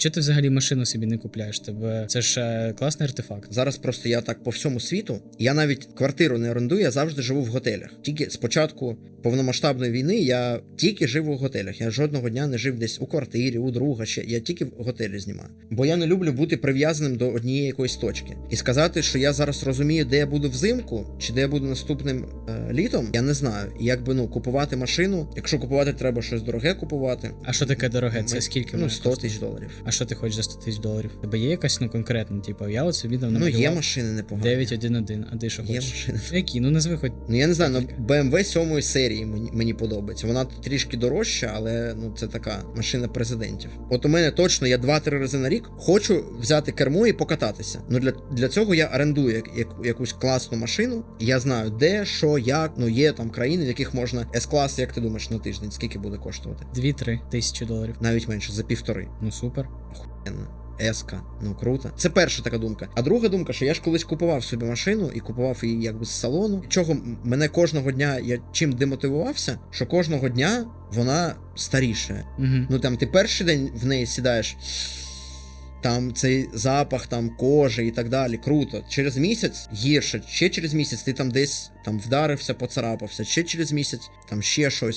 Чого ти взагалі машину собі не купляєш? Тебе це ж е, класний артефакт. Зараз просто я так по всьому світу. Я навіть квартиру не орендую, я завжди живу в готелях. Тільки з початку повномасштабної війни я тільки жив у готелях. Я жодного дня не жив десь у квартирі, у друга. Ще я тільки в готелі знімаю. Бо я не люблю бути прив'язаним до однієї якоїсь точки. І сказати, що я зараз розумію, де я буду взимку, чи де я буду наступним е, літом, я не знаю. І Якби ну купувати машину, якщо купувати треба щось дороге купувати. А що таке дороге? Це ми- скільки Ну 100 тисяч доларів. А що ти хочеш за 100 тисяч доларів? Тебе є якась ну конкретна, типу, я от собі давно Ну є машини непогані. 911, а ти що Є машини. Які? Ну назви хоч. Ну я не знаю, ну BMW 7 серії мені, мені подобається. Вона трішки дорожча, але ну це така машина президентів. От у мене точно я 2-3 рази на рік хочу взяти кермо і покататися. Ну для, для цього я орендую як, як, якусь класну машину. Я знаю, де, що, як. Ну є там країни, в яких можна С-клас, як ти думаєш, на тиждень, скільки буде коштувати? 2-3 тисячі доларів. Навіть менше, за півтори. Ну супер. Охуєнно. Еска, ну круто. Це перша така думка. А друга думка, що я ж колись купував собі машину і купував її якби з салону. Чого мене кожного дня я чим демотивувався, що кожного дня вона старіше. Угу. Ну там ти перший день в неї сідаєш. Там цей запах там кожи і так далі. Круто. Через місяць гірше, ще через місяць ти там десь там вдарився, поцарапався, ще через місяць там ще щось.